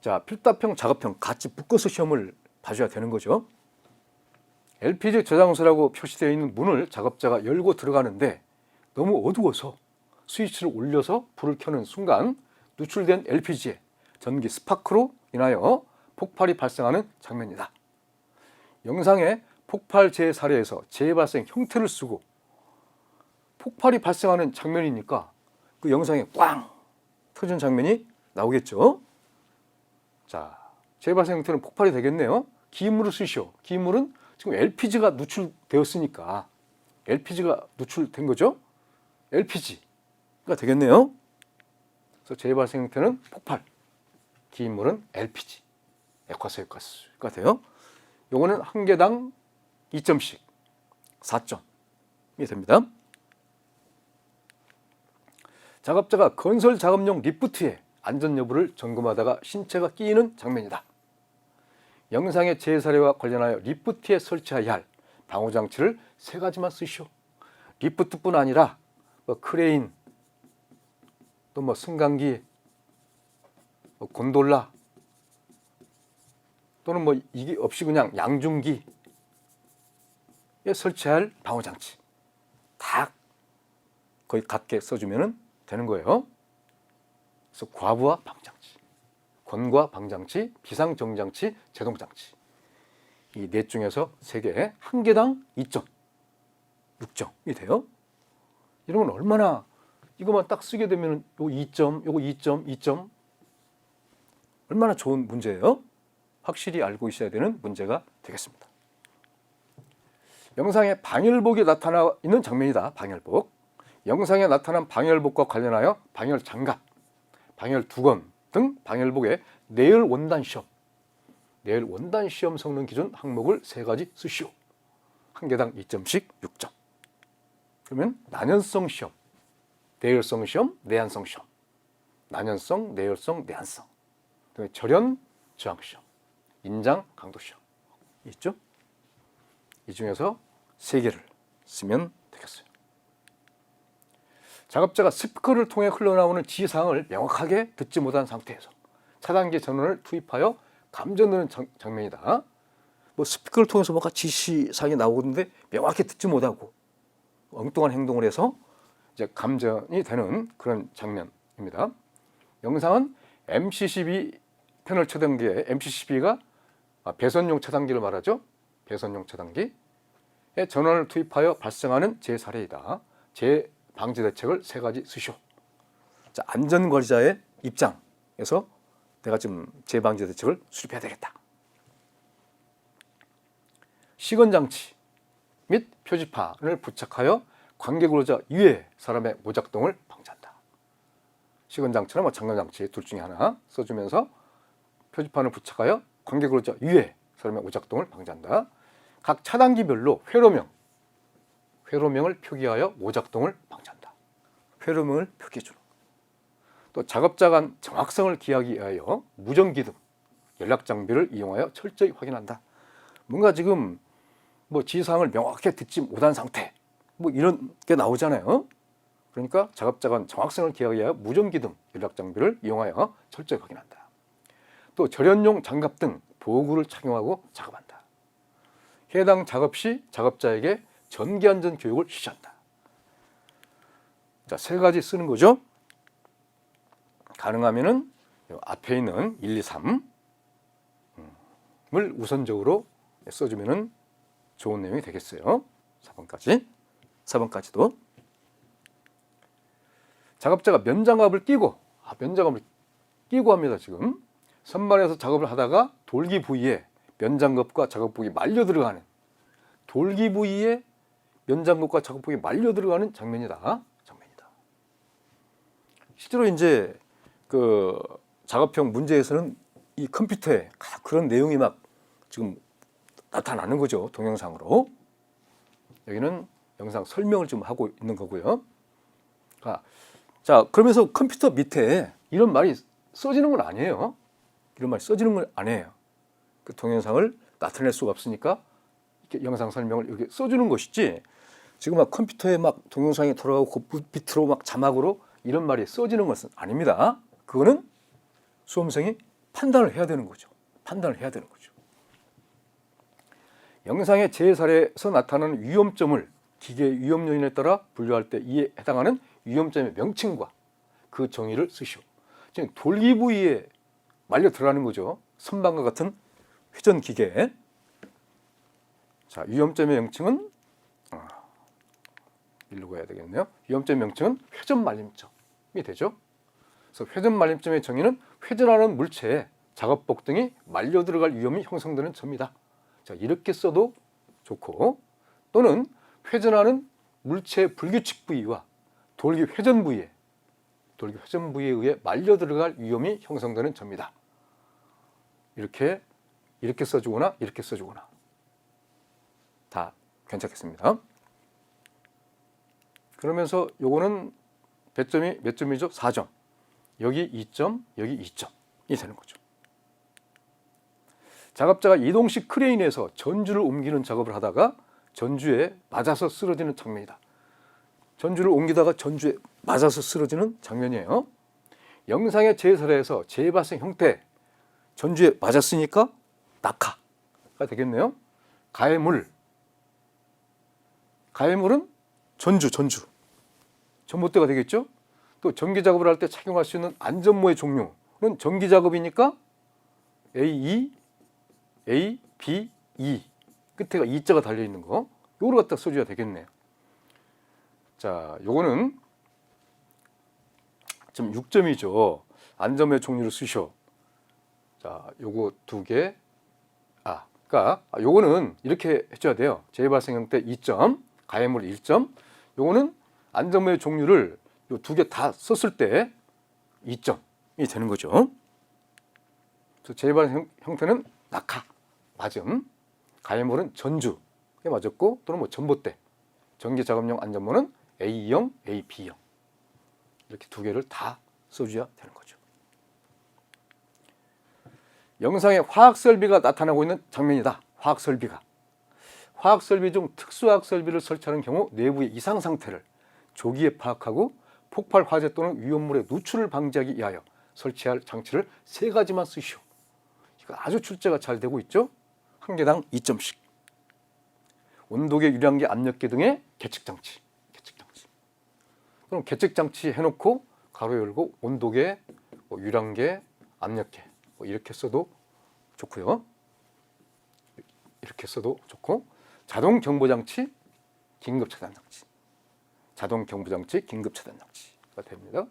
자, 필답형, 작업형 같이 묶어서 시험을 봐줘야 되는 거죠. LPG 저장소라고 표시되어 있는 문을 작업자가 열고 들어가는데 너무 어두워서 스위치를 올려서 불을 켜는 순간 누출된 LPG에 전기 스파크로 인하여 폭발이 발생하는 장면이다. 영상에 폭발 재해 사례에서 재해 발생 형태를 쓰고 폭발이 발생하는 장면이니까 그 영상에 꽝 터진 장면이 나오겠죠. 자, 재해 발생 형태는 폭발이 되겠네요. 기물을 쓰시오. 기물은 지금 LPG가 누출되었으니까 LPG가 누출된 거죠. LPG가 되겠네요. 그래서 재해 발생 형태는 폭발, 기물은 LPG, 액화수액가스가 돼요. 요거는 한 개당 2점씩 4점이 됩니다. 작업자가 건설 작업용 리프트의 안전 여부를 점검하다가 신체가 끼이는 장면이다. 영상의 재해 사례와 관련하여 리프트에 설치해야 할 방호 장치를 세 가지만 쓰시오. 리프트뿐 아니라 뭐 크레인, 또 뭐 승강기, 뭐 곤돌라, 또는 뭐 이게 없이 그냥 양중기에 설치할 방호 장치 다 거의 같게 써주면 되는 거예요. 그래서 과부하 방장치, 권과 방장치, 비상정장치, 제동장치 이 넷 중에서 세 개, 한 개당 2점, 6점이 돼요. 이런 건 얼마나 이것만 딱 쓰게 되면 요 2점, 요거 2점, 2점 얼마나 좋은 문제예요. 확실히 알고 있어야 되는 문제가 되겠습니다. 영상에 방열복이 나타나 있는 장면이다. 방열복. 영상에 나타난 방열복과 관련하여 방열 장갑, 방열 두건 등 방열복의 내열 원단 시험, 내열 원단 시험 성능 기준 항목을 세 가지 쓰시오. 한 개당 2점씩 6점. 그러면 난연성 시험, 내열성 시험, 내한성 시험, 난연성, 내열성, 내한성, 그다음에 절연 저항 시험, 인장 강도 시험 있죠? 이 중에서 세 개를 쓰면 되겠어요. 작업자가 스피커를 통해 흘러나오는 지시사항을 명확하게 듣지 못한 상태에서 차단기 전원을 투입하여 감전되는 장, 장면이다. 뭐 스피커를 통해서 뭔가 지시사항이 나오는데 명확히 듣지 못하고 엉뚱한 행동을 해서 이제 감전이 되는 그런 장면입니다. 영상은 MC12 패널 차단기에 MC12가 배선용 차단기를 말하죠. 배선용 차단기에 전원을 투입하여 발생하는 재사례이다. 재 방지 대책을 세 가지 쓰시오. 자, 안전관리자의 입장에서 내가 지금 재방지 대책을 수립해야 되겠다. 시건 장치 및 표지판을 부착하여 관계 근로자 이외 사람의 모작동을 방지한다. 시건 장치나 뭐 장난 장치 둘 중에 하나 써주면서 표지판을 부착하여 관계 근로자 이외 사람의 오작동을 방지한다. 각 차단기별로 회로명, 회로명을 표기하여 오작동을 방지한다. 회로명을 표기해 주는. 또 작업자 간 정확성을 기하기 위하여 무전기 등 연락 장비를 이용하여 철저히 확인한다. 뭔가 지금 뭐 지시사항을 명확하게 듣지 못한 상태, 뭐 이런 게 나오잖아요. 그러니까 작업자 간 정확성을 기하기 위하여 무전기 등 연락 장비를 이용하여 철저히 확인한다. 또 절연용 장갑 등 보호구를 착용하고 작업한다. 해당 작업 시 작업자에게 전기 안전 교육을 실시한다. 자, 세 가지 쓰는 거죠. 가능하면은 요 앞에 있는 1, 2, 3을 우선적으로 써주면은 좋은 내용이 되겠어요. 4번까지. 4번까지도. 작업자가 면장갑을 끼고, 아, 면장갑을 끼고 합니다, 지금. 선반에서 작업을 하다가 돌기 부위에 면장갑과 작업복이 말려 들어가는 돌기 부위에 면장갑과 작업복이 말려 들어가는 장면이다. 장면이다. 실제로 이제 그 작업형 문제에서는 이 컴퓨터에 그런 내용이 막 지금 나타나는 거죠. 동영상으로. 여기는 영상 설명을 좀 하고 있는 거고요. 아, 자, 그러면서 컴퓨터 밑에 이런 말이 써지는 건 아니에요. 이런 말 써지는 건 아니에요. 그 동영상을 나타낼 수가 없으니까 이렇게 영상 설명을 여기 써주는 것이지 지금 막 컴퓨터에 막 동영상이 돌아가고 그 밑으로 막 자막으로 이런 말이 써지는 것은 아닙니다. 그거는 수험생이 판단을 해야 되는 거죠. 판단을 해야 되는 거죠. 영상의 제사례에서 나타나는 위험점을 기계 위험 요인에 따라 분류할 때 이에 해당하는 위험점의 명칭과 그 정의를 쓰시오. 지금 돌기 부위에 말려 들어가는 거죠. 선반과 같은 회전 기계. 자, 위험점의 명칭은 아, 가야 되겠네요. 위험점 명칭은 회전 말림점이 되죠. 그래서 회전 말림점의 정의는 회전하는 물체에 작업복 등이 말려 들어갈 위험이 형성되는 점이다. 자, 이렇게 써도 좋고 또는 회전하는 물체의 불규칙 부위와 돌기 회전 부위에 돌기 회전 부위에 의해 말려 들어갈 위험이 형성되는 점이다. 이렇게 이렇게 써주거나 이렇게 써주거나 다 괜찮겠습니다. 그러면서 요거는 배점이 몇 점이죠? 4점. 여기 2점, 여기 2점이 되는 거죠. 작업자가 이동식 크레인에서 전주를 옮기는 작업을 하다가 전주에 맞아서 쓰러지는 장면이다. 전주를 옮기다가 전주에 맞아서 쓰러지는 장면이에요. 영상의 재설에서 재발생 형태 전주에 맞았으니까 낙하가 되겠네요. 가해물 가해물은 전주 전주 전봇대가 되겠죠. 또 전기 작업을 할 때 착용할 수 있는 안전모의 종류는 전기 작업이니까 A2, A, B, E 끝에가 E자가 달려 있는 거 요걸 갖다 써줘야 되겠네요. 자, 요거는 좀 6점이죠. 안전모의 종류를 쓰셔. 자, 요거 두 개. 아, 아, 요거는 이렇게 해줘야 돼요. 재발생 형태 2점, 가해물 1점. 요거는 안전모의 종류를 요 두 개 다 썼을 때 2점이 되는 거죠. 형- 형태는 낙하, 맞음. 가해물은 전주에 맞았고 또는 뭐 전봇대. 전기 작업용 안전모는 A형, AB형. 이렇게 두 개를 다 써줘야 되는 거죠. 영상에 화학 설비가 나타나고 있는 장면이다. 화학 설비가. 화학 설비 중 특수화학 설비를 설치하는 경우 내부의 이상 상태를 조기에 파악하고 폭발 화재 또는 위험물의 누출을 방지하기 위하여 설치할 장치를 세 가지만 쓰시오. 이거 아주 출제가 잘 되고 있죠. 한 개당 2점씩. 온도계, 유량계, 압력계 등의 계측 장치. 계측 장치. 그럼 계측 장치 해 놓고 가로 열고 온도계, 뭐 유량계, 압력계 뭐 이렇게 써도 좋고요. 이렇게 써도 좋고 자동 경보 장치, 긴급 차단 장치. 자동 경보 장치, 긴급 차단 장치가 됩니다.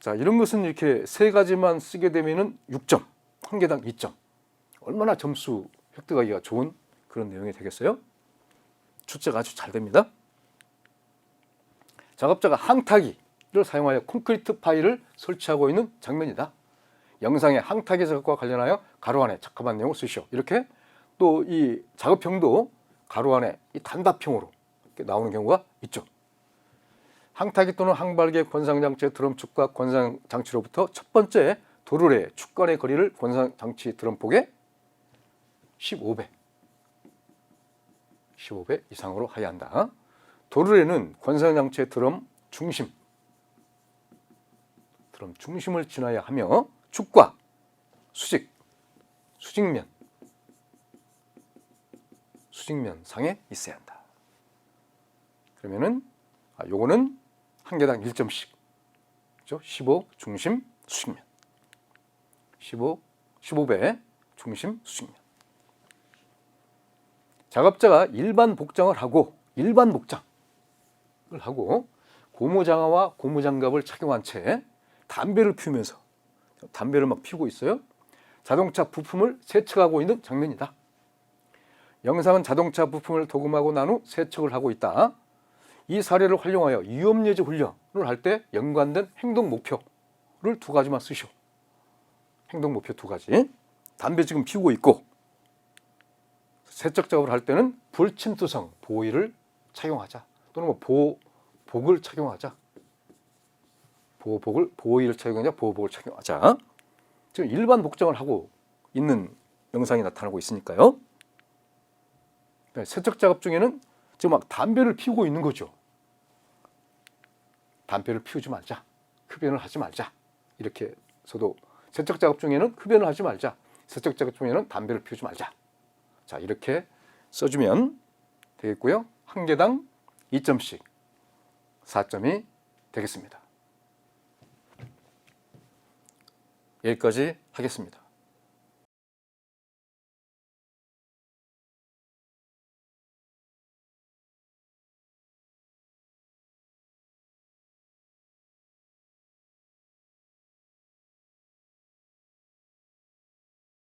자, 이런 것은 이렇게 세 가지만 쓰게 되면은 6점, 한 개당 2점. 얼마나 점수 획득하기가 좋은 그런 내용이 되겠어요? 출제가 아주 잘 됩니다. 작업자가 항타기를 사용하여 콘크리트 파일을 설치하고 있는 장면이다. 영상의 항타기 작업과 관련하여 가로 안에 적합한 내용을 쓰시오. 이렇게 또 이 작업형도 가로 안에 이 단답형으로 나오는 경우가 있죠. 항타기 또는 항발기의 권상장치의 드럼 축과 권상장치로부터 첫 번째 도르래 축간의 거리를 권상장치 드럼폭의 15배, 15배 이상으로 하여야 한다. 도르래는 권상장치의 드럼 중심, 드럼 중심을 지나야 하며 축과 수직, 수직면, 수직면 상에 있어야 한다. 그러면은 아, 요거는 한 개당 1점씩. 그죠? 15 중심 수직면. 15 15배 중심 수직면. 작업자가 일반 복장을 하고 일반 복장을 하고 고무장화와 고무장갑을 착용한 채 담배를 피우면서 담배를 막 피우고 있어요. 자동차 부품을 세척하고 있는 장면이다. 영상은 자동차 부품을 도금하고 난 후 세척을 하고 있다. 이 사례를 활용하여 위험예지 훈련을 할 때 연관된 행동 목표를 두 가지만 쓰시오. 행동 목표 두 가지. 담배 지금 피우고 있고 세척 작업을 할 때는 불침투성 보호의를 착용하자. 또는 뭐 보호 복을 착용하자. 보호복을 보호의를 착용하자. 보호복을 착용하자. 지금 일반 복장을 하고 있는 영상이 나타나고 있으니까요. 네, 세척 작업 중에는 지금 막 담배를 피우고 있는 거죠. 담배를 피우지 말자. 흡연을 하지 말자. 이렇게 서도 세척 작업 중에는 흡연을 하지 말자. 세척 작업 중에는 담배를 피우지 말자. 자, 이렇게 써주면 되겠고요. 한 개당 2점씩 4점이 되겠습니다. 여기까지 하겠습니다.